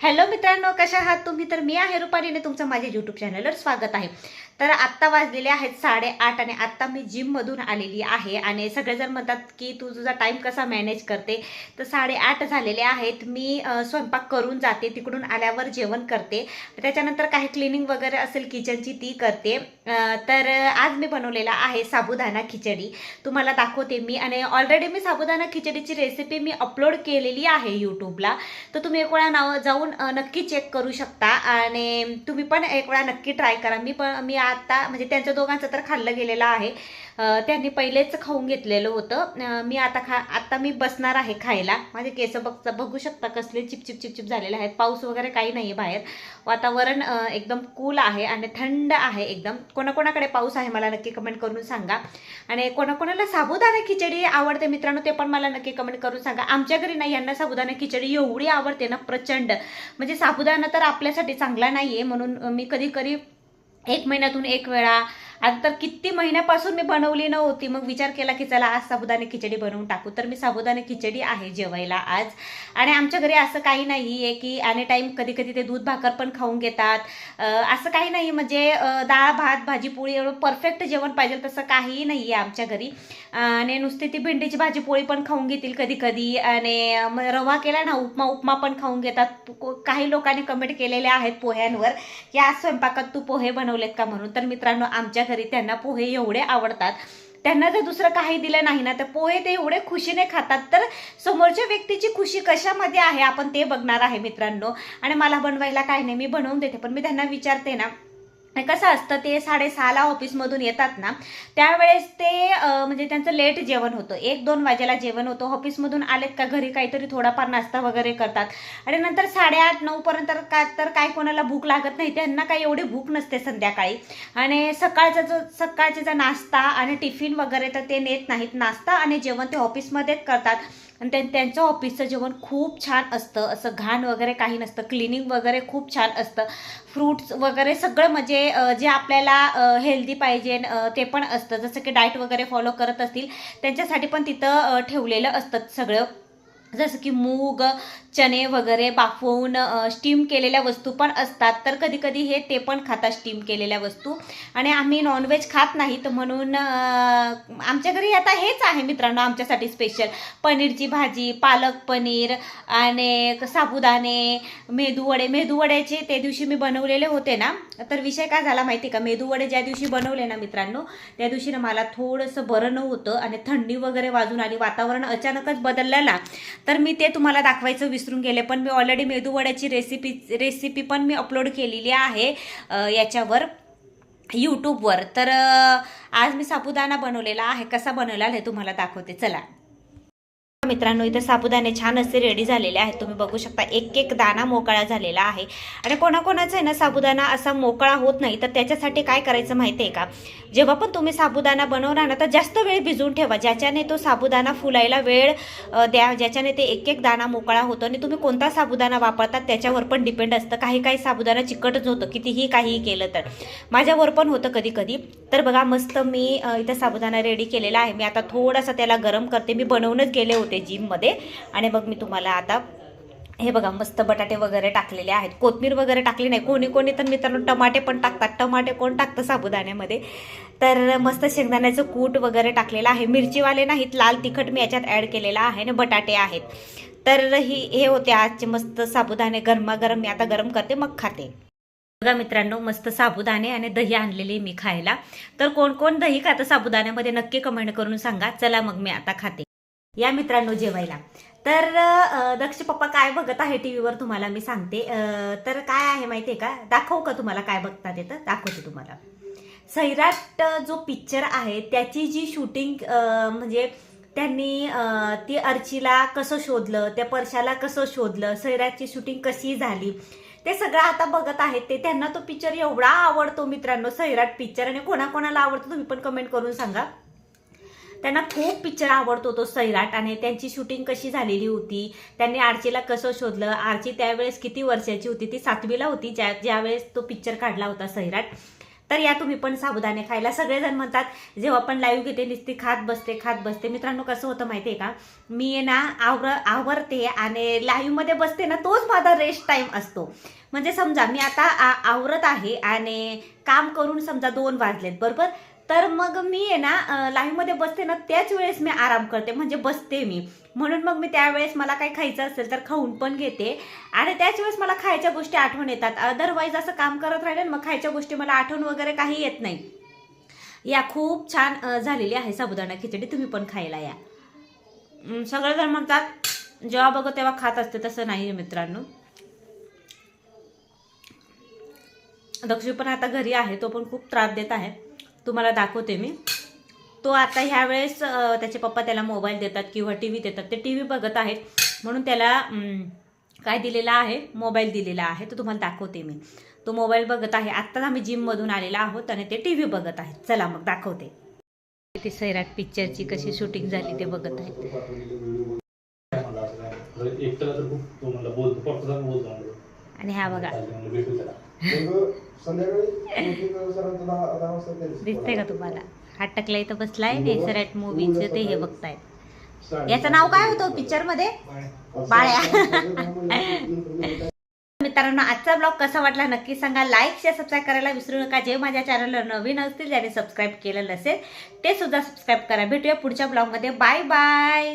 Hello मित्रांनो कशा आहात तुम्ही? तर मी आहे रुपालीने तुमचं माझ्या यूट्यूब चॅनलवर स्वागत आहे. तर आत्ता वाजलेले आहेत साडेआठ आणि आत्ता मी जिममधून आलेली आहे. आणि सगळेजण म्हणतात की तू तुझा टाईम कसा मॅनेज करते? तर साडेआठ झालेले आहेत. मी स्वयंपाक करून जाते तिकडून आल्यावर जेवण करते. त्याच्यानंतर काही क्लिनिंग वगैरे असेल किचनची ती करते. तर आज मी बनवलेला आहे साबुदाणा खिचडी. तुम्हाला दाखवते मी. आणि ऑलरेडी मी साबुदाणा खिचडीची रेसिपी मी अपलोड केलेली आहे यूट्यूबला तर तुम्ही एक वेळा नाव जाऊन नक्की चेक करू शकता. आणि तुम्ही पण एक वेळा नक्की ट्राय करा. मी पण मी आता म्हणजे त्यांच्या दोघांचं तर खाल्लं गेलेलं आहे. त्यांनी पहिलेच खाऊन घेतलेलं होतं. मी आता खा आता मी बसणार आहे खायला. माझे केस बघता बघू शकता कसले चिपचिप चिपचिप झालेले आहेत. पाऊस वगैरे काही नाही आहे बाहेर. वातावरण एकदम कूल आहे आणि थंड आहे एकदम. कोणाकोणाकडे पाऊस आहे मला नक्की कमेंट करून सांगा. आणि कोणाकोणाला साबुदाणा खिचडी आवडते मित्रांनो ते पण मला नक्की कमेंट करून सांगा. आमच्या घरी नाही यांना साबुदाणा खिचडी एवढी आवडते ना प्रचंड. म्हणजे साबुदाणा तर आपल्यासाठी चांगला नाही आहे म्हणून मी कधी कधी एक महिन्यातून एक वेळा आता तर किती महिन्यापासून मी बनवली नव्हती. मग विचार केला की चला आज साबुदाणे खिचडी बनवून टाकू. तर मी साबुदाणे खिचडी आहे जेवायला आज. आणि आमच्या घरी असं काही नाही आहे की आणि टाईम कधी कधी ते दूध भाकर पण खाऊन घेतात. असं काही नाही म्हणजे डाळ भात भाजी पोळी एवढं परफेक्ट जेवण पाहिजे तसं काहीही नाही आहे आमच्या घरी. आणि नुसती ती भेंडीची भाजी पोळी पण खाऊन घेतील कधी कधी आणि मग रवा केला ना उपमा उपमा पण खाऊन घेतात. को- काही लोकांनी कमेंट केलेले आहेत पोह्यांवर की आज स्वयंपाकात तू पोहे बनवलेत का म्हणून. तर मित्रांनो आमच्या घरी त्यांना पोहे एवढे आवडतात. त्यांना जर दुसरं काही दिलं नाही ना तर पोहे ते एवढे खुशीने खातात. तर समोरच्या व्यक्तीची खुशी कशामध्ये आहे? आपण ते बघणार आहे मित्रांनो. आणि मला बनवायला काही नाही मी बनवून देते. पण मी त्यांना विचारते ना कसं असतं ते साडेसहाला ऑफिसमधून येतात ना त्यावेळेस ते म्हणजे त्यांचं लेट जेवण होतं. एक दोन वाजेला जेवण होतं. ऑफिसमधून आलेत का घरी काहीतरी थोडाफार नाश्ता वगैरे करतात. आणि नंतर साडेआठ नऊपर्यंत तर का तर काय कोणाला भूक लागत नाही. त्यांना काही एवढी भूक नसते संध्याकाळी. आणि सकाळचा जो सकाळचा जो नाश्ता आणि टिफिन वगैरे तर ते नेत नाहीत. नाश्ता आणि जेवण ते ऑफिसमध्येच करतात. आणि त्यां- त्यांचं ऑफिसचं जेवण खूप छान असतं. असं घाण वगैरे काही नसतं. क्लिनिंग वगैरे खूप छान असतं. फ्रूट्स वगैरे सगळं म्हणजे जे आपल्याला हेल्दी पाहिजे ते पण असतं. जसं की डाएट वगैरे फॉलो करत असतील त्यांच्यासाठी पण तिथं ठेवलेलं असतं सगळं. जसं की मूग चणे वगैरे बाफवून स्टीम केलेल्या वस्तू पण असतात. तर कधी कधी हे ते पण खातात स्टीम केलेल्या वस्तू. आणि आम्ही नॉनव्हेज खात नाहीत म्हणून आमच्या घरी आता हेच आहे मित्रांनो आमच्यासाठी स्पेशल पनीरची भाजी पालक पनीर आणि साबुदाणे मेदूवडे मेदूवड्याचे ते दिवशी मी बनवलेले होते ना. तर विषय काय झाला माहिती का? मेदूवडे ज्या दिवशी बनवले ना मित्रांनो त्या दिवशी ना मला थोडंसं बरं नव्हतं आणि थंडी वगैरे वाजून आली. वातावरण अचानकच बदललं ना. तर मी ते तुम्हाला दाखवायचं विसरून गेले पण मी ऑलरेडी मेदूवड्याची रेसिपी रेसिपी पण मी अपलोड केलेली आहे याच्यावर यूट्यूबवर तर आज मी साबुदाणा बनवलेला आहे. कसा बनवलेला हे तुम्हाला दाखवते. चला. मित्रांनो इथं साबुदाणे छान असे रेडी झालेले आहेत. तुम्ही बघू शकता एक एक दाणा मोकळा झालेला आहे. आणि कोणाकोणाचा आहे ना साबुदाणा असा मोकळा होत नाही तर त्याच्यासाठी काय करायचं माहिती आहे का? जेव्हा पण तुम्ही साबुदाणा बनवणार ना तर जास्त वेळ भिजवून ठेवा. ज्याच्याने तो साबुदाणा फुलायला वेळ द्या ज्याच्याने ते एक एक दाणा मोकळा होतो. आणि तुम्ही कोणता साबुदाणा वापरतात त्याच्यावर पण डिपेंड असतं. काही काही साबुदाणा चिकटच होतं कितीही काहीही केलं तर. माझ्यावर पण होतं कधी कधी तर बघा मस्त मी इथं साबुदाणा रेडी केलेला आहे. मी आता थोडासा त्याला गरम करते. मी बनवूनच गेले होते. जिममध्ये आणि मग मी तुम्हाला आता हे बघा मस्त बटाटे वगैरे टाकलेले आहेत. कोथमीर वगैरे टाकली नाही. कोणी कोणी तर मित्रांनो टमाटे पण टाकतात. टमाटे कोण टाकतं साबुदाण्यामध्ये? तर मस्त शेंगदाण्याचं कूट वगैरे टाकलेलं आहे. मिरचीवाले नाहीत. लाल तिखट मी याच्यात ॲड केलेला आहे आणि बटाटे आहेत. तर ही हे होते आजचे मस्त साबुदाणे. गरमागरम मी आता गरम करते मग खाते. बघा मित्रांनो मस्त साबुदाणे आणि दही आणलेली मी खायला. तर कोण कोण दही खातं साबुदाण्यामध्ये नक्की कमेंट करून सांगा. चला मग मी आता खाते. या मित्रांनो जेवायला. तर दक्ष पप्पा काय बघत आहे टी व्हीवर तुम्हाला मी सांगते. तर काय आहे माहितीये का? दाखवू का तुम्हाला काय बघतात येतं? दाखवते तुम्हाला. सैराट जो पिक्चर आहे त्याची जी शूटिंग म्हणजे त्यांनी ती अर्चीला कसं शोधलं त्या परशाला कसं शोधलं सैराटची शूटिंग कशी झाली ते सगळं आता बघत आहेत. ते त्यांना तो पिक्चर एवढा आवडतो मित्रांनो सैराट पिक्चर आणि कोणाकोणाला आवडतो तुम्ही पण कमेंट करून सांगा. त्यांना खूप पिक्चर आवडतो तो सैराट आणि त्यांची शूटिंग कशी झालेली होती त्यांनी आरचीला कसं शोधलं आरची त्यावेळेस किती वर्षाची होती ती सातवीला होती ज्या ज्यावेळेस तो पिक्चर काढला होता सैराट. तर या तुम्ही पण साबुदाणे खायला. सगळेजण म्हणतात जेव्हा पण लाईव्ह घेते नुसती खात बसते खात बसते. मित्रांनो कसं होतं माहिती आहे का? मी आहे ना आवर आवरते आणि लाईव्हमध्ये बसते ना तोच माझा रेस्ट टाईम असतो. म्हणजे समजा मी आता आवरत आहे आणि काम करून समजा दोन वाजलेत बरोबर? तर मग मी आहे ना लाईव्हमध्ये बसते ना त्याच वेळेस मी आराम करते. म्हणजे बसते मी. म्हणून मग मी त्यावेळेस मला काही खायचं असेल तर खाऊन पण घेते. आणि त्याच वेळेस मला खायच्या गोष्टी आठवण येतात. अदरवाईज असं काम करत राहिले ना मग खायच्या गोष्टी मला आठवण वगैरे काही येत नाही. या खूप छान झालेली आहे साबुदाणा खिचडी. तुम्ही पण खायला या. सगळेजण म्हणतात जेव्हा बघू तेव्हा खात असते. तसं नाही आहे मित्रांनो. दक्षिण पण आता घरी आहे तो पण खूप त्रास देत आहे. तुम्हाला दाखवते मी. तो आता ह्या वेळेस अ, त्याचे पप्पा त्याला मोबाईल देतात किंवा टी व्ही देतात. ते टी व्ही बघत आहेत. म्हणून त्याला काय दिलेला आहे? मोबाईल दिलेला आहे. तो तुम्हाला दाखवते मी. तो मोबाईल बघत आहे. आत्ताच आम्ही जिममधून आलेला आहोत आणि ते टी व्ही बघत आहेत. चला मग दाखवते. ते सैराट पिक्चरची कशी शूटिंग झाली ते बघत आहेत. आणि हा बघा. दिसतंय का तुम्हाला? हा इथं बसलाय ने सैराट मूवीचं ते हे बघतायत. साडे- याचं नाव काय होतं पिक्चरमध्ये? बाळ्या. मित्रांनो आजचा ब्लॉग कसा वाटला नक्की सांगा. लाईक शेअर सबस्क्राईब करायला विसरू नका. जे माझ्या चॅनलला नवीन असतील ज्याने सबस्क्राईब केलं नसेल ते सुद्धा सबस्क्राईब करा. भेटूया पुढच्या ब्लॉगमध्ये बाय बाय